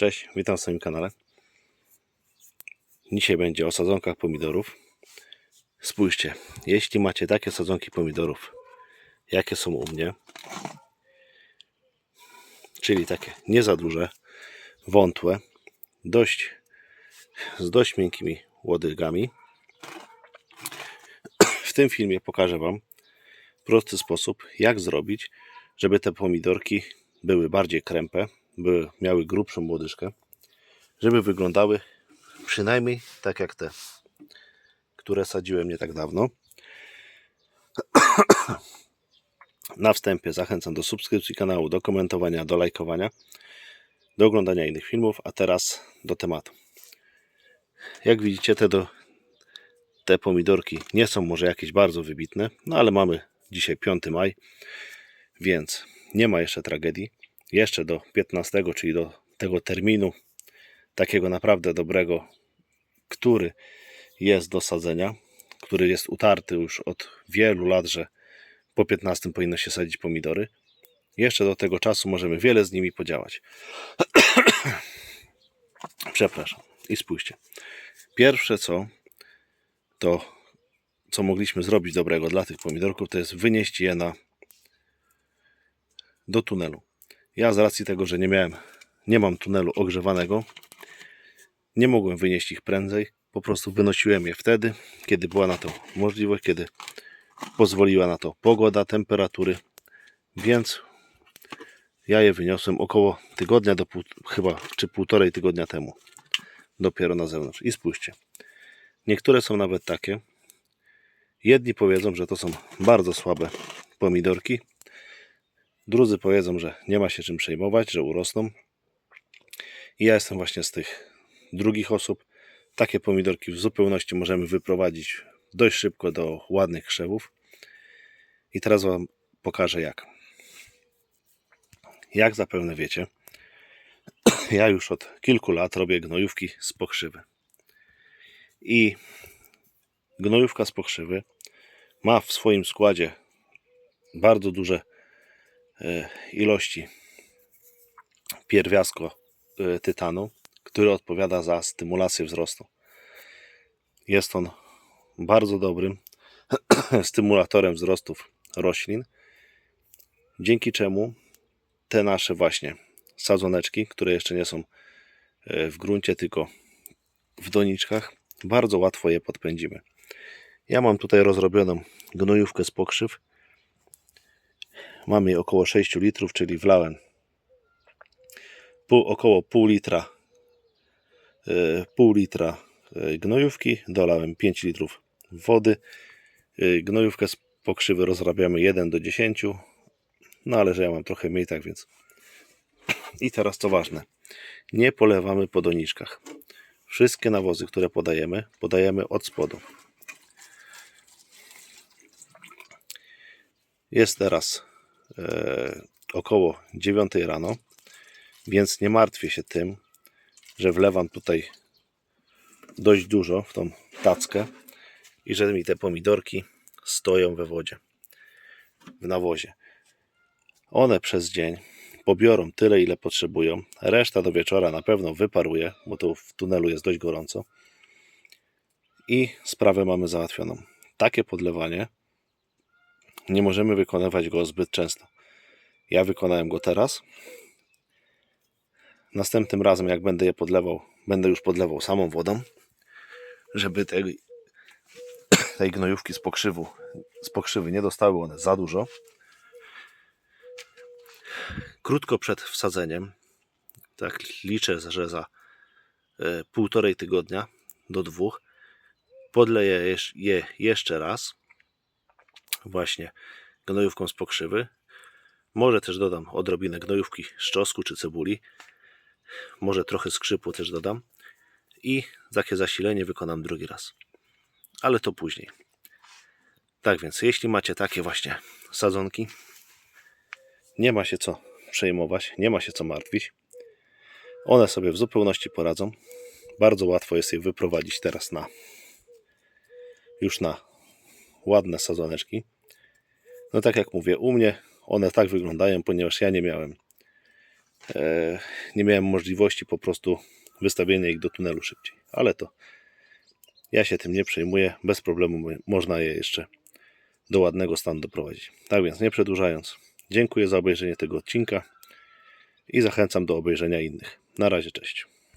Cześć, witam w swoim kanale. Dzisiaj będzie o sadzonkach pomidorów. Spójrzcie, jeśli macie takie sadzonki pomidorów, jakie są u mnie, czyli takie nie za duże, wątłe, dość, z dość miękkimi łodygami, w tym filmie pokażę Wam prosty sposób, jak zrobić, żeby te pomidorki były bardziej krępe, były, miały grubszą łodyżkę, żeby wyglądały przynajmniej tak jak te, które sadziłem nie tak dawno. Na wstępie zachęcam do subskrypcji kanału, do komentowania, do lajkowania, do oglądania innych filmów, a teraz do tematu. Jak widzicie, te, do, te pomidorki nie są może jakieś bardzo wybitne, no ale mamy dzisiaj 5 maj, więc nie ma jeszcze tragedii. Jeszcze do 15, czyli do tego terminu takiego naprawdę dobrego, który jest do sadzenia, który jest utarty już od wielu lat, że po 15 powinno się sadzić pomidory. Jeszcze do tego czasu możemy wiele z nimi podziałać. Przepraszam. I spójrzcie. Pierwsze co, to co mogliśmy zrobić dobrego dla tych pomidorków, to jest wynieść je na do tunelu. Ja z racji tego, że nie miałem, nie mam tunelu ogrzewanego, nie mogłem wynieść ich prędzej. Po prostu wynosiłem je wtedy, kiedy była na to możliwość, kiedy pozwoliła na to pogoda, temperatury. Więc ja je wyniosłem około tygodnia do pół, chyba, czy półtorej tygodnia temu. Dopiero na zewnątrz. I spójrzcie. Niektóre są nawet takie. Jedni powiedzą, że to są bardzo słabe pomidorki. Drudzy powiedzą, że nie ma się czym przejmować, że urosną. I ja jestem właśnie z tych drugich osób. Takie pomidorki w zupełności możemy wyprowadzić dość szybko do ładnych krzewów. I teraz Wam pokażę jak. Jak zapewne wiecie, ja już od kilku lat robię gnojówki z pokrzywy. I gnojówka z pokrzywy ma w swoim składzie bardzo duże ilości pierwiastko e, tytanu, który odpowiada za stymulację wzrostu. Jest on bardzo dobrym stymulatorem wzrostów roślin, dzięki czemu te nasze właśnie sadzoneczki, które jeszcze nie są e, w gruncie, tylko w doniczkach, bardzo łatwo je podpędzimy. Ja mam tutaj rozrobioną gnojówkę z pokrzyw. Mam jej około 6 litrów, czyli wlałem pół, około pół litra e, pół litra e, gnojówki, dolałem 5 litrów wody. E, Gnojówkę z pokrzywy rozrabiamy 1 do 10, no ale że ja mam trochę mniej, tak więc. I teraz co ważne, nie polewamy po doniczkach. Wszystkie nawozy, które podajemy, podajemy od spodu. Jest teraz około 9 rano, więc nie martwię się tym, że wlewam tutaj dość dużo w tą tackę i że mi te pomidorki stoją we wodzie, w nawozie. One przez dzień pobiorą tyle, ile potrzebują. Reszta do wieczora na pewno wyparuje, bo tu w tunelu jest dość gorąco. I sprawę mamy załatwioną. Takie podlewanie nie możemy wykonywać go zbyt często. Ja wykonałem go teraz. Następnym razem, jak będę je podlewał, będę już podlewał samą wodą, żeby tej, tej gnojówki z pokrzywu, z pokrzywy nie dostały one za dużo. Krótko przed wsadzeniem, tak liczę, że za e, półtorej tygodnia do dwóch, podleję je jeszcze raz właśnie gnojówką z pokrzywy. Może też dodam odrobinę gnojówki z czosnku czy cebuli. Może trochę skrzypu też dodam. I takie zasilenie wykonam drugi raz. Ale to później. Tak więc, jeśli macie takie właśnie sadzonki, nie ma się co przejmować, nie ma się co martwić. One sobie w zupełności poradzą. Bardzo łatwo jest je wyprowadzić teraz na już na ładne sadzoneczki. No tak jak mówię, u mnie one tak wyglądają, ponieważ ja nie miałem e, nie miałem możliwości po prostu wystawienia ich do tunelu szybciej. Ale to ja się tym nie przejmuję. Bez problemu mo- można je jeszcze do ładnego stanu doprowadzić. Tak więc, nie przedłużając, dziękuję za obejrzenie tego odcinka i zachęcam do obejrzenia innych. Na razie, cześć.